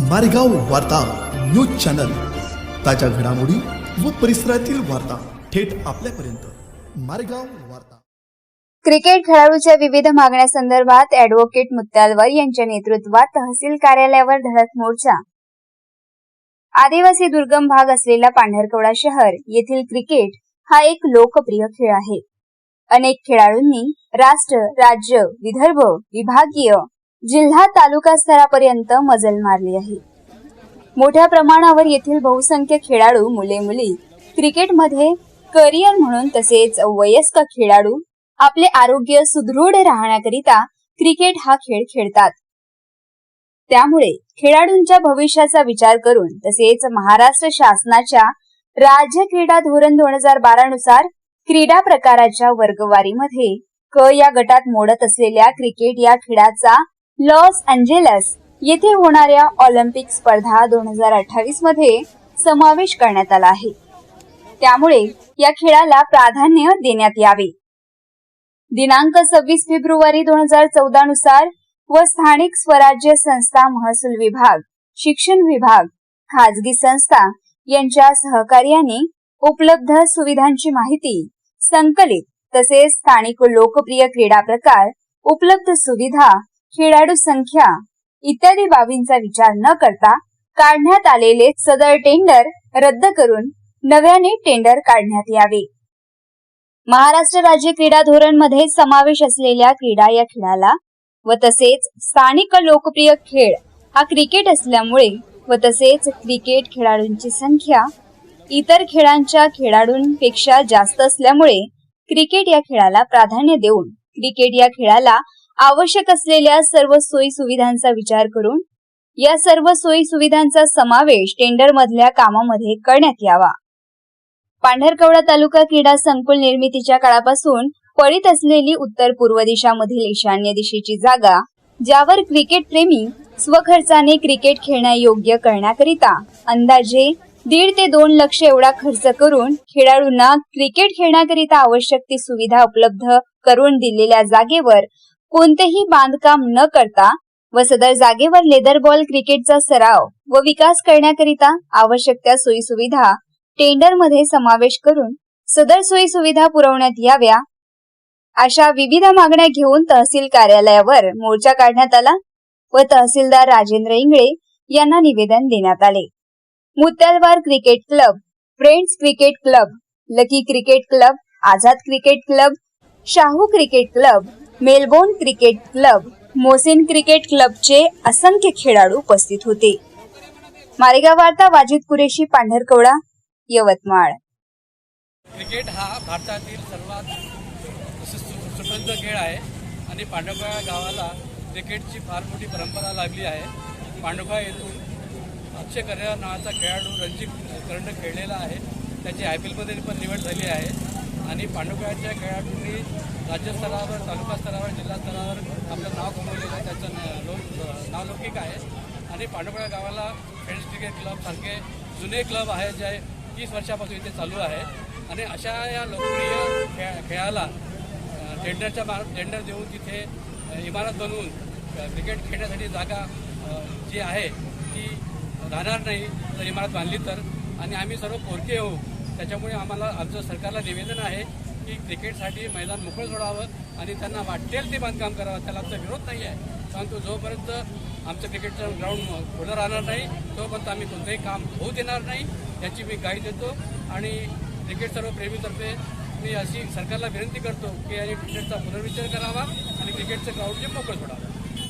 मारेगाव वार्ता news channel. ताज्या घडामोडी व परिसरातील वार्ता थेट आपल्यापर्यंत. मारेगाव वार्ता. क्रिकेट खेळाडूच्या विविध मागण्यासंदर्भात अॅडव्होकेट मुत्तालवर यांच्या नेतृत्वात तहसील कार्यालयावर धडक मोर्चा. आदिवासी दुर्गम भाग असलेला पांढरकवडा शहर येथील क्रिकेट हा एक लोकप्रिय खेळ आहे. अनेक खेळाडूंनी राष्ट्र राज्य विदर्भ विभागीय जिल्हा तालुका स्तरापर्यंत मजल मारली आहे. मोठ्या प्रमाणावर येथील बहुसंख्य खेळाडू मुले मुली क्रिकेटमध्ये करिअर म्हणून तसेच वयस्क खेळाडू आपले आरोग्य सुदृढ राहण्याकरिता क्रिकेट हा खेळ खेळतात. त्यामुळे खेळाडूंच्या भविष्याचा विचार करून तसेच महाराष्ट्र शासनाच्या राज्य क्रीडा धोरण दोन हजार बारा नुसार क्रीडा प्रकाराच्या वर्गवारीमध्ये क या गटात मोडत असलेल्या क्रिकेट या खेळाचा लॉस अँजेलस येथे होणाऱ्या ऑलिम्पिक स्पर्धा दोन हजार अठ्ठावीसमध्ये समावेश करण्यात आला आहे. त्यामुळे या खेळाला प्राधान्य देण्यात यावे. दिनांक सव्वीस फेब्रुवारी दोन हजार चौदा नुसार व स्थानिक स्वराज्य संस्था महसूल विभाग शिक्षण विभाग खाजगी संस्था यांच्या सहकार्याने उपलब्ध सुविधांची माहिती संकलित तसेच स्थानिक लोकप्रिय क्रीडा प्रकार उपलब्ध सुविधा खेळाडू संख्या इत्यादी बाबींचा विचार न करता काढण्यात आलेले सदर टेंडर रद्द करून नव्याने टेंडर काढण्यात यावे. महाराष्ट्र राज्य क्रीडा धोरणमध्ये समावेश असलेल्या क्रीडा या खेळाला व तसेच स्थानिक लोकप्रिय खेळ हा क्रिकेट असल्यामुळे व तसेच क्रिकेट खेळाडूंची संख्या इतर खेळांच्या खेळाडूंपेक्षा जास्त असल्यामुळे क्रिकेट या खेळाला प्राधान्य देऊन क्रिकेट या खेळाला आवश्यक असलेल्या सर्व सोयी सुविधांचा विचार करून या सर्व सोयी सुविधांचा समावेश टेंडर मधल्या कामामध्ये करण्यात यावा. पांढरकवडा तालुका क्रीडा संकुल निर्मितीच्या काळापासून पळीत असलेली उत्तर पूर्व दिशामधील ईशान्य दिशेची जागा ज्यावर क्रिकेट प्रेमी स्वखर्चाने क्रिकेट खेळण्यायोग्य करण्याकरिता अंदाजे दीड ते दोन लक्ष एवढा खर्च करून खेळाडूंना क्रिकेट खेळण्याकरिता आवश्यक ती सुविधा उपलब्ध करून दिलेल्या जागेवर कोणतेही बांधकाम न करता व सदर जागेवर लेदर बॉल क्रिकेटचा सराव व विकास करण्याकरिता आवश्यक त्या सोयी सुविधा टेंडरमध्ये समावेश करून सदर सोयी सुविधा पुरवण्यात याव्या. अशा विविध मागण्या घेऊन तहसील कार्यालयावर मोर्चा काढण्यात आला व तहसीलदार राजेंद्र इंगळे यांना निवेदन देण्यात आले. Mutyalwar cricket club friends cricket club lucky cricket club Azad cricket club Shahu cricket club Melbourne cricket club Mosin cricket क्लबचे असंख्य खेळाडू उपस्थित होते. मारेगाव वार्ता वाजिद कुरेशी पांढरकवडा यवतमाळ. क्रिकेट हा भारतातील सर्वात सुसंत खेळ आहे आणि पांडवगाव गावाला क्रिकेटची फार मोठी परंपरा लागली आहे. पांडवगाव येथून अक्षय कऱ्या नावाचा खेळाडू रणजी करंड खेळलेला आहे. त्याची आय पी एलमध्ये पण निवड झाली आहे. आणि पांडवगावच्या खेळाडूंनी राज्यस्तरावर तालुका स्तरावर जिल्हा स्तरावर आपलं नाव कमवलेलं आहे. त्याचं न- लो नावलौकिक आहे. आणि पांडुकळा गावाला फ्रेंड्स क्रिकेट क्लब सारखे जुने क्लब आहे जे तीस वर्षापासून इथे चालू आहे. आणि अशा या लोकप्रिय खेळा खेळाला टेंडरच्या मार टेंडर देऊन तिथे इमारत बनवून क्रिकेट खेळण्यासाठी जागा जी आहे ती राहणार नाही जर इमारत बांधली तर. आणि आम्ही सर्व पोरके होऊ त्याच्यामुळे आम्हाला आमचं सरकारला निवेदन आहे की क्रिकेटसाठी मैदान मोकळं सोडावं आणि त्यांना वाटेल ते बांधकाम करावं. त्याला आमचा विरोध नाही आहे. परंतु जोपर्यंत आमचं क्रिकेटचं ग्राउंड खुलं राहणार नाही तोपर्यंत आम्ही कोणतंही काम होऊ देणार नाही याची मी गाई देतो. आणि क्रिकेट सर्व प्रेमीतर्फे मी अशी सरकारला विनंती करतो की आणि क्रिकेटचा पुनर्विचार करावा आणि क्रिकेटचं ग्राउंड जे मोकळं सोडावं